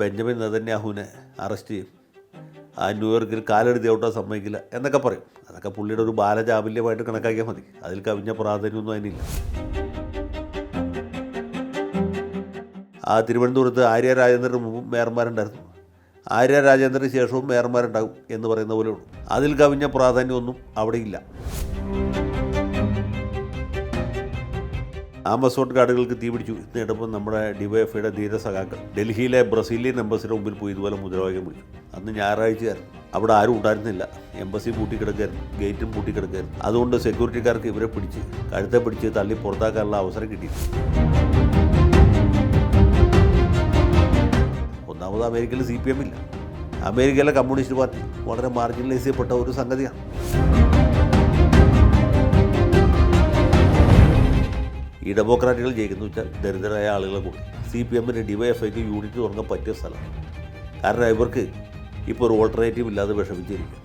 Benjamin നെതന്യാഹുവിനെ arrest ചെയ്യും. ആ ന്യൂയോർക്കിൽ കാലെടുത്ത് ഔട്ടാ സമ്മതിക്കില്ല എന്നൊക്കെ പറയും. അതൊക്കെ പുള്ളിയുടെ ഒരു ബാലചാബല്യമായിട്ട് കണക്കാക്കിയാൽ മതി. അതിൽ കവിഞ്ഞ പ്രാധാന്യമൊന്നും അതിനില്ല. ആ തിരുവനന്തപുരത്ത് ആര്യ രാജേന്ദ്രന് മുമ്പും മേയർമാരുണ്ടായിരുന്നു. ആര്യ രാജേന്ദ്രന് ശേഷവും മേയർമാരുണ്ടാകും എന്ന് പറയുന്ന പോലെ ഉള്ളൂ അതിൽ കവിഞ്ഞ പ്രാധാന്യമൊന്നും അവിടെയില്ല ആമസോൺ കാർഡുകൾക്ക് തീപിടിച്ചു ഇന്ന് കേട്ടപ്പോൾ നമ്മുടെ ഡിവൈഎഫ്ഐയുടെ ധീര സഖാക്കൾ ഡൽഹിയിലെ ബ്രസീലിയൻ എംബസിയുടെ മുമ്പിൽ പോയി ഇതുപോലെ മുദ്രാവാക്യം വിളിച്ചു. അന്ന് ഞായറാഴ്ചയായിരുന്നു. അവിടെ ആരും ഉണ്ടായിരുന്നില്ല. എംബസി പൂട്ടിക്കിടക്കായിരുന്നു ഗേറ്റും പൂട്ടിക്കിടക്കായിരുന്നു അതുകൊണ്ട് സെക്യൂരിറ്റിക്കാർക്ക് ഇവരെ പിടിച്ച് കഴുത്തെ പിടിച്ച് തള്ളി പുറത്താക്കാനുള്ള അവസരം കിട്ടി ഒന്നാമത് അമേരിക്കയിൽ സി പി എം ഇല്ല. അമേരിക്കയിലെ കമ്മ്യൂണിസ്റ്റ് പാർട്ടി വളരെ മാർജിനലൈസ് ചെയ്യപ്പെട്ട ഒരു സംഗതിയാണ്. ഈ ഡെമോക്രാറ്റുകൾ ജയിക്കുന്നു വെച്ചാൽ ദരിദ്രരായ ആളുകളെ കൂടി. സി പി എമ്മിന് ഡിവൈഎഫ്ഐക്ക് യൂണിറ്റ് തുടങ്ങാൻ പറ്റിയ സ്ഥലമാണ് കാരണം ഇവർക്ക് ഇപ്പോൾ ഒരു ഓൾട്ടർനേറ്റീവ് ഇല്ലാതെ വിഷമിച്ചിരിക്കും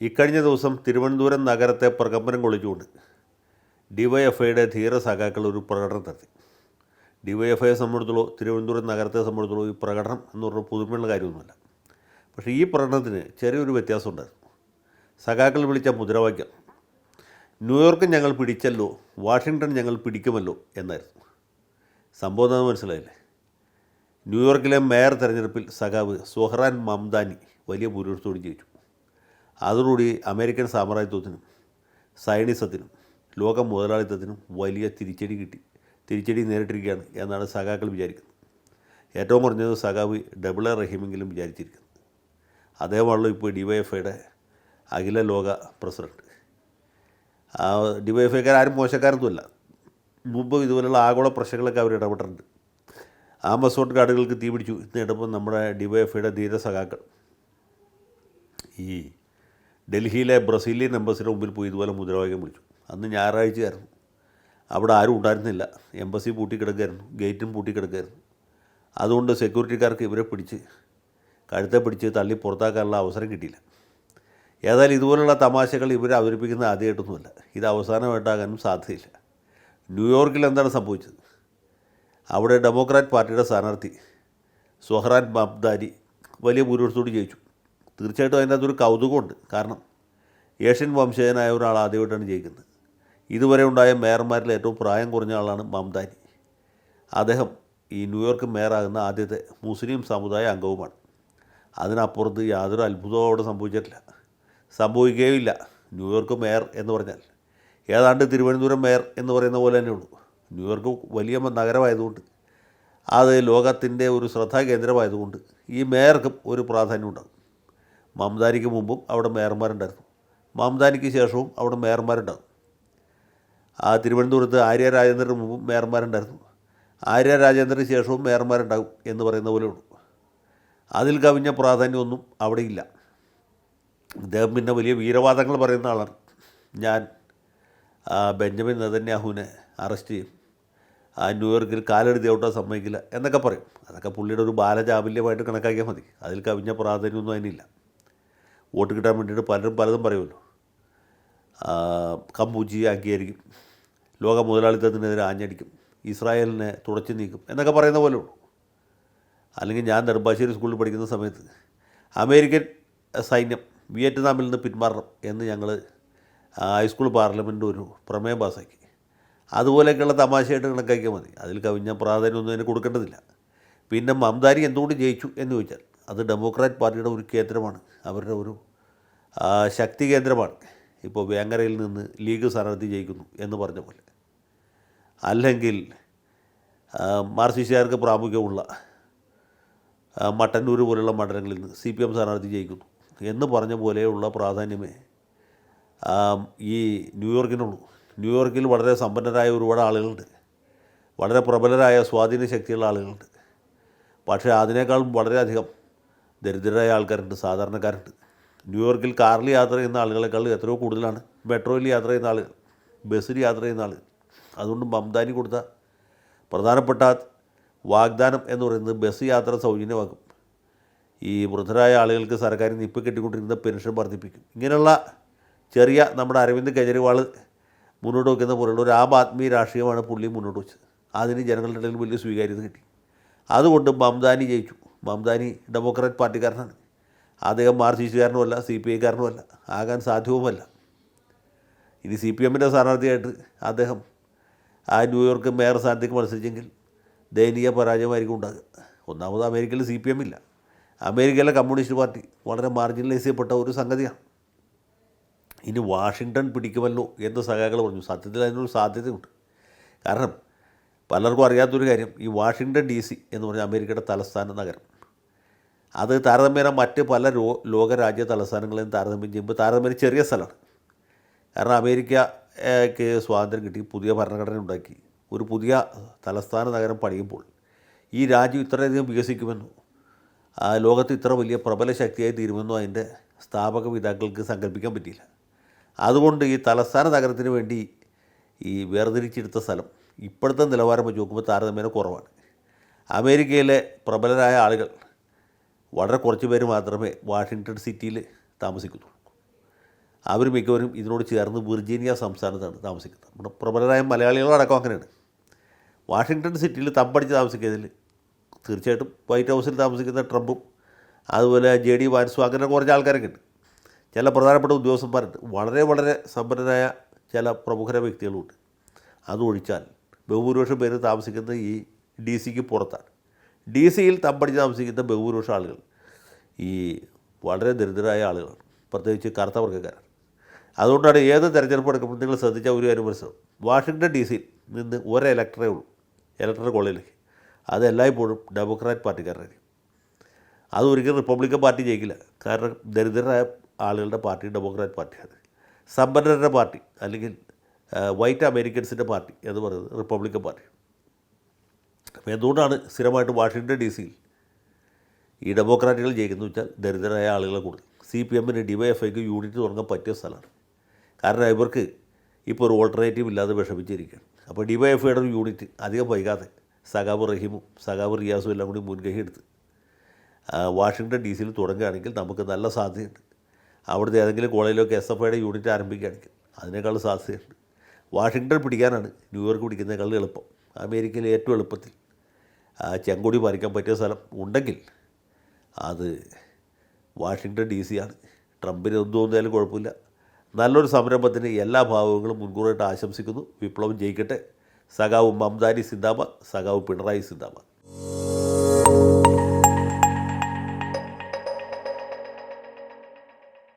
ഇക്കഴിഞ്ഞ ദിവസം തിരുവനന്തപുരം നഗരത്തെ പ്രകമ്പനം കൊള്ളിച്ചുകൊണ്ട് ഡിവൈഎഫ്ഐയുടെ ധീര സഖാക്കൾ ഒരു പ്രകടനം നടത്തി. ഡിവൈഎഫ്ഐയെ സംബന്ധിച്ചോളൂ തിരുവനന്തപുരം നഗരത്തെ സംബന്ധിച്ചോളൂ ഈ പ്രകടനം എന്ന് പറഞ്ഞ പുതുമയുള്ള കാര്യമൊന്നുമല്ല. പക്ഷേ ഈ പ്രകടനത്തിന് ചെറിയൊരു വ്യത്യാസമുണ്ടായിരുന്നു. സഖാക്കൾ വിളിച്ച മുദ്രാവാക്യം ന്യൂയോർക്ക് ഞങ്ങൾ പിടിച്ചല്ലോ വാഷിങ്ടൺ ഞങ്ങൾ പിടിക്കുമല്ലോ എന്നായിരുന്നു. സംഭവം എന്താണെന്ന് മനസ്സിലായില്ലേ? ന്യൂയോർക്കിലെ മേയർ തെരഞ്ഞെടുപ്പിൽ സഖാവ് സുഹ്റാൻ മംദാനി വലിയ ഭൂരിപക്ഷത്തോട് ജയിച്ചു. അതോടുകൂടി അമേരിക്കൻ സാമ്രാജ്യത്വത്തിനും സൈനിസത്തിനും ലോക മുതലാളിത്തത്തിനും വലിയ തിരിച്ചടി കിട്ടി. തിരിച്ചടി നേരിട്ടിരിക്കുകയാണ് എന്നാണ് സഖാക്കൾ വിചാരിക്കുന്നത്. ഏറ്റവും കുറഞ്ഞത് സഖാവ് ഡബിൾ എ റഹീമെങ്കിലും വിചാരിച്ചിരിക്കുന്നത് അദ്ദേഹമാണല്ലോ ഇപ്പോൾ ഡിവൈഎഫ്ഐയുടെ അഖില ലോക പ്രസിഡന്റ്. ആ ഡിവൈഎഫ്ഐക്കാർ ആരും മോശക്കാരൊന്നുമല്ല. മുമ്പ് ഇതുപോലുള്ള ആഗോള പ്രശ്നങ്ങളൊക്കെ അവർ ഇടപെട്ടിട്ടുണ്ട്. ആമസോൺ കാർഡുകൾക്ക് തീപിടിച്ചു ഇന്ന് കേട്ടപ്പോൾ നമ്മുടെ ഡിവൈഎഫ്ഐയുടെ ധീര സഖാക്കൾ. ഈ ഡൽഹിയിലെ ബ്രസീലിയൻ എംബസിയുടെ മുമ്പിൽ പോയി ഇതുപോലെ മുദ്രാവാക്യം വിളിച്ചു. അന്ന് ഞായറാഴ്ചയായിരുന്നു. അവിടെ ആരും ഉണ്ടായിരുന്നില്ല. എംബസി പൂട്ടിക്കിടക്കായിരുന്നു ഗേറ്റും പൂട്ടിക്കിടക്കായിരുന്നു അതുകൊണ്ട് സെക്യൂരിറ്റിക്കാർക്ക് ഇവരെ പിടിച്ച് കഴുത്തെ പിടിച്ച് തള്ളി പുറത്താക്കാനുള്ള അവസരം കിട്ടിയില്ല. ഏതായാലും ഇതുപോലുള്ള തമാശകൾ ഇവർ അവതരിപ്പിക്കുന്ന ആദ്യമായിട്ടൊന്നുമല്ല. ഇത് അവസാനമായിട്ടാകാനും സാധ്യതയില്ല. ന്യൂയോർക്കിൽ എന്താണ് സംഭവിച്ചത്? അവിടെ ഡെമോക്രാറ്റ് പാർട്ടിയുടെ സ്ഥാനാർത്ഥി സൊഹ്റാൻ ബാബ്ദാരി വലിയ ഭൂരിപക്ഷത്തോട് ജയിച്ചു. തീർച്ചയായിട്ടും അതിന്റെ അകത്തൊരു കൗതുകമുണ്ട്. കാരണം ഏഷ്യൻ വംശജനായ ഒരാൾ ആദ്യമായിട്ടാണ് ജയിക്കുന്നത്. ഇതുവരെ ഉണ്ടായ മേയർമാരിൽ ഏറ്റവും പ്രായം കുറഞ്ഞ ആളാണ് മംദാനി. അദ്ദേഹം ഈ ന്യൂയോർക്ക് മേയറാകുന്ന ആദ്യത്തെ മുസ്ലിം സമുദായ അംഗവുമാണ്. അതിനപ്പുറത്ത് യാതൊരു അത്ഭുതവും അവിടെ സംഭവിച്ചിട്ടില്ല. സംഭവിക്കുകയുമില്ല. ന്യൂയോർക്ക് മേയർ എന്ന് പറഞ്ഞാൽ ഏതാണ്ട് തിരുവനന്തപുരം മേയർ എന്ന് പറയുന്ന പോലെ തന്നെയുള്ളൂ ന്യൂയോർക്ക് വലിയ നഗരമായതുകൊണ്ട് അത് ലോകത്തിന്റെ ഒരു ശ്രദ്ധാകേന്ദ്രമായതുകൊണ്ട് ഈ മേയർക്കും ഒരു പ്രാധാന്യം ഉണ്ടാകും. മംദാനിക്ക് മുമ്പും അവിടെ മേയർമാരുണ്ടായിരുന്നു. മംദാനിക്ക് ശേഷവും അവിടെ മേയർമാരുണ്ടാകും. ആ തിരുവനന്തപുരത്ത് ആര്യ രാജേന്ദ്രന് മുമ്പും മേയർമാരുണ്ടായിരുന്നു. ആര്യ രാജേന്ദ്രന് ശേഷവും മേയർമാരുണ്ടാകും എന്ന് പറയുന്ന പോലെ ഉള്ളൂ. അതിൽ കവിഞ്ഞ പ്രാധാന്യമൊന്നും അവിടെയില്ല. അദ്ദേഹം പിന്നെ വലിയ വീരവാദങ്ങൾ പറയുന്ന ആളാണ്. ഞാൻ ബെഞ്ചമിൻ നെതന്യാഹുവിനെ അറസ്റ്റ് ചെയ്യും. ആ ന്യൂയോർക്കിൽ കാലെടുത്ത് ഔട്ടോ സമ്മതിക്കില്ല എന്നൊക്കെ പറയും. അതൊക്കെ പുള്ളിയുടെ ഒരു ബാലചാബല്യമായിട്ട് കണക്കാക്കിയാൽ മതി. അതിൽ കവിഞ്ഞ പ്രാധാന്യമൊന്നും അതിനില്ല. വോട്ട് കിട്ടാൻ വേണ്ടിയിട്ട് പലരും പലതും പറയുമല്ലോ. ആ, കമ്പൂച്ചി അംഗീകരിക്കും. ലോക മുതലാളിത്തത്തിനെതിരെ ആഞ്ഞടിക്കും. ഇസ്രായേലിനെ തുടച്ചു നീക്കും എന്നൊക്കെ പറയുന്ന പോലെ ഉള്ളൂ. അല്ലെങ്കിൽ ഞാൻ നെടുമ്പാശ്ശേരി സ്കൂളിൽ പഠിക്കുന്ന സമയത്ത് അമേരിക്കൻ സൈന്യം വിയറ്റ്നാമിൽ നിന്ന് പിന്മാറണം എന്ന് ഞങ്ങൾ ഹൈസ്കൂൾ പാർലമെന്റ് ഒരു പ്രമേയം പാസ്സാക്കി. അതുപോലെയൊക്കെയുള്ള തമാശയായിട്ട് കണക്കാക്കിയാൽ മതി. അതിൽ കവിഞ്ഞ പ്രാധാന്യമൊന്നും അതിന് കൊടുക്കേണ്ടതില്ല. പിന്നെ മംദാരി എന്തുകൊണ്ട് ജയിച്ചു എന്ന് ചോദിച്ചാൽ അത് ഡെമോക്രാറ്റ് പാർട്ടിയുടെ ഒരു കേന്ദ്രമാണ്. അവരുടെ ഒരു ശക്തി കേന്ദ്രമാണ്. ഇപ്പോൾ വേങ്ങരയിൽ നിന്ന് ലീഗ് സ്ഥാനാർത്ഥി ജയിക്കുന്നു എന്ന് പറഞ്ഞ പോലെ. അല്ലെങ്കിൽ മാർസിസ്റ്റുകാർക്ക് പ്രാമുഖ്യമുള്ള മട്ടന്നൂർ പോലെയുള്ള മണ്ഡലങ്ങളിൽ നിന്ന് സി പി എം സ്ഥാനാർത്ഥി ജയിക്കുന്നു എന്ന് പറഞ്ഞ പോലെയുള്ള പ്രാധാന്യമേ ഈ ന്യൂയോർക്കിനുള്ളൂ. ന്യൂയോർക്കിൽ വളരെ സമ്പന്നരായ ഒരുപാട് ആളുകളുണ്ട്. വളരെ പ്രബലരായ സ്വാധീന ശക്തിയുള്ള ആളുകളുണ്ട്. പക്ഷേ അതിനേക്കാളും വളരെയധികം ദരിദ്രരായ ആൾക്കാരുണ്ട് സാധാരണക്കാരുണ്ട്. ന്യൂയോർക്കിൽ കാറിൽ യാത്ര ചെയ്യുന്ന ആളുകളെക്കാൾ എത്രയോ കൂടുതലാണ് മെട്രോയിൽ യാത്ര ചെയ്യുന്ന ആൾ ബസ്സിൽ യാത്ര ചെയ്യുന്ന ആൾ അതുകൊണ്ട് മംദാനി കൊടുത്ത പ്രധാനപ്പെട്ട വാഗ്ദാനം എന്ന് പറയുന്നത് ബസ് യാത്ര സൗജന്യമാക്കും. ഈ വൃദ്ധരായ ആളുകൾക്ക് സർക്കാരിൽ നിപ്പ് കെട്ടിക്കൊണ്ടിരുന്ന പെൻഷൻ വർദ്ധിപ്പിക്കും. ഇങ്ങനെയുള്ള ചെറിയ നമ്മുടെ അരവിന്ദ് കെജ്രിവാൾ മുന്നോട്ട് വയ്ക്കുന്ന പോലെയുള്ള ഒരു ആം ആദ്മി രാഷ്ട്രീയമാണ് പുള്ളി മുന്നോട്ട് വെച്ചത്. അതിന് ജനങ്ങളുടെ ഇടയിൽ വലിയ സ്വീകാര്യത കിട്ടി. അതുകൊണ്ട് മംദാനി ജയിച്ചു. മംദാനി ഡെമോക്രാറ്റ് പാർട്ടിക്കാരനാണ്. അദ്ദേഹം മാർക്സിസ്റ്റുകാരനുമല്ല സി പി ഐക്കാരനുമല്ല ആകാൻ സാധ്യവുമല്ല. ഇനി സി പി എമ്മിന്റെ സ്ഥാനാർത്ഥിയായിട്ട് അദ്ദേഹം ആ ന്യൂയോർക്ക് മേയർ സ്ഥാനത്തേക്ക് മത്സരിച്ചെങ്കിൽ ദയനീയ പരാജയമായിരിക്കും ഉണ്ടാകുക. ഒന്നാമത് അമേരിക്കയിൽ സി പി എം ഇല്ല. അമേരിക്കയിലെ കമ്മ്യൂണിസ്റ്റ് പാർട്ടി വളരെ മാർജിനലൈസ് ചെയ്യപ്പെട്ട ഒരു സംഗതിയാണ്. ഇനി വാഷിങ്ടൺ പിടിക്കുമല്ലോ എന്ന് സഖാക്കൾ പറഞ്ഞു. സത്യത്തിൽ അതിനൊരു സാധ്യതയുണ്ട്. കാരണം പലർക്കും അറിയാത്തൊരു കാര്യം ഈ വാഷിങ്ടൺ ഡി സി എന്ന് പറഞ്ഞാൽ അമേരിക്കയുടെ തലസ്ഥാന നഗരം അത് താരതമ്യേന മറ്റ് പല രോ ലോകരാജ്യ തലസ്ഥാനങ്ങളെയും താരതമ്യം ചെയ്യുമ്പോൾ താരതമ്യേന ചെറിയ സ്ഥലമാണ് കാരണം അമേരിക്കയ്ക്ക് സ്വാതന്ത്ര്യം കിട്ടി പുതിയ ഭരണഘടന ഉണ്ടാക്കി. ഒരു പുതിയ തലസ്ഥാന നഗരം പണിയുമ്പോൾ ഈ രാജ്യം ഇത്രയധികം വികസിക്കുമെന്നോ ലോകത്ത് ഇത്ര വലിയ പ്രബല ശക്തിയായി തീരുമെന്നോ അതിന്റെ സ്ഥാപക പിതാക്കൾക്ക് സങ്കല്പിക്കാൻ പറ്റിയില്ല. അതുകൊണ്ട് ഈ തലസ്ഥാന നഗരത്തിന് വേണ്ടി ഈ വേർതിരിച്ചെടുത്ത സ്ഥലം ഇപ്പോഴത്തെ നിലവാരം വെച്ച് നോക്കുമ്പോൾ താരതമ്യേന കുറവാണ്. അമേരിക്കയിലെ പ്രബലരായ ആളുകൾ വളരെ കുറച്ച് പേര് മാത്രമേ വാഷിങ്ടൺ സിറ്റിയിൽ താമസിക്കുന്നുള്ളൂ അവർ മിക്കവരും ഇതിനോട് ചേർന്ന് വിർജീനിയ സംസ്ഥാനത്താണ് താമസിക്കുന്നത്. നമ്മുടെ പ്രബലരായ മലയാളികളടക്കം അങ്ങനെയാണ്. വാഷിങ്ടൺ സിറ്റിയിൽ തമ്പടിച്ച് താമസിക്കുന്നതിൽ തീർച്ചയായിട്ടും വൈറ്റ് ഹൗസിൽ താമസിക്കുന്ന ട്രംപും അതുപോലെ ജെ ഡി വാൻസും അങ്ങനെ കുറച്ച് ആൾക്കാരൊക്കെ ഉണ്ട് ചില പ്രധാനപ്പെട്ട ഉദ്യോഗസ്ഥന്മാരുണ്ട്. വളരെ വളരെ സമ്പന്നരായ ചില പ്രമുഖര വ്യക്തികളുമുണ്ട് അതൊഴിച്ചാൽ ബഹുഭൂരിപക്ഷം പേര് താമസിക്കുന്നത് ഈ ഡി സിക്ക് പുറത്താണ്. ഡി സിയിൽ തമ്പടിച്ച് താമസിക്കുന്ന ബഹുഭൂരിപക്ഷം ആളുകൾ ഈ വളരെ ദരിദ്രരായ ആളുകളാണ്. പ്രത്യേകിച്ച് കറുത്ത വർഗക്കാരാണ്. അതുകൊണ്ടാണ് ഏത് തെരഞ്ഞെടുപ്പ് എടുക്കുമ്പോൾ നിങ്ങൾ ശ്രദ്ധിച്ച ഒരു കാര്യം മനസ്സിലാവും. വാഷിങ്ടൺ ഡി സിയിൽ നിന്ന് ഒരു ഇലക്ടറേ ഉള്ളൂ. ഇലക്ടർ കോളേജിലേക്ക്. അത് എല്ലായ്പ്പോഴും ഡെമോക്രാറ്റ് പാർട്ടിക്കാരായിരിക്കും. അതൊരിക്കലും റിപ്പബ്ലിക്കൻ പാർട്ടി ജയിക്കില്ല. കാരണം ദരിദ്രരായ ആളുകളുടെ പാർട്ടി ഡെമോക്രാറ്റ് പാർട്ടിയാണ്. സമ്പന്നരുടെ പാർട്ടി അല്ലെങ്കിൽ വൈറ്റ് അമേരിക്കൻസിന്റെ പാർട്ടി എന്ന് പറയുന്നത് റിപ്പബ്ലിക്കൻ പാർട്ടി അപ്പോൾ എന്തുകൊണ്ടാണ് സ്ഥിരമായിട്ട് വാഷിങ്ടൺ ഡി സിയിൽ ഈ ഡെമോക്രാറ്റുകൾ ജയിക്കുന്നത് വെച്ചാൽ ദരിദ്രരായ ആളുകളെ കൂടുതൽ. സി പി എമ്മിന് ഡി വൈ എഫ് ഐക്ക് യൂണിറ്റ് തുടങ്ങാൻ പറ്റിയ സ്ഥലമാണ്. കാരണം ഇവർക്ക് ഇപ്പോൾ ഒരു ഓൾട്ടർനേറ്റീവ് ഇല്ലാതെ വിഷമിച്ചിരിക്കുകയാണ്. അപ്പോൾ ഡി വൈ എഫ് ഐയുടെ ഒരു യൂണിറ്റ് അധികം വൈകാതെ സഖാബ് റഹീമും സഖാബ് റിയാസും എല്ലാം കൂടി മുൻകൈ എടുത്ത് വാഷിങ്ടൺ ഡി സിയിൽ തുടങ്ങുകയാണെങ്കിൽ നമുക്ക് നല്ല സാധ്യതയുണ്ട്. അവിടുത്തെ ഏതെങ്കിലും കോളേജിലൊക്കെ എസ് എഫ് ഐയുടെ യൂണിറ്റ് ആരംഭിക്കുകയാണെങ്കിൽ അതിനേക്കാൾ സാധ്യതയുണ്ട്. വാഷിങ്ടൺ പിടിക്കാനാണ് ന്യൂയോർക്ക് പിടിക്കുന്നതിനേക്കാൾ എളുപ്പം. അമേരിക്കയിൽ ഏറ്റവും എളുപ്പത്തിൽ ചെങ്കൊടി പറിക്കാൻ പറ്റിയ സ്ഥലം ഉണ്ടെങ്കിൽ അത് വാഷിങ്ടൺ ഡി സി ആണ്. ട്രംപിന് എന്ത് തോന്നിയാലും കുഴപ്പമില്ല. നല്ലൊരു സംരംഭത്തിന് എല്ലാ ഭാവങ്ങളും മുൻകൂറായിട്ട് ആശംസിക്കുന്നു. വിപ്ലവം ജയിക്കട്ടെ. സഖാവ് മംദാനി സിന്ദാബ സഖാവ് പിണറായി സിന്ദാബ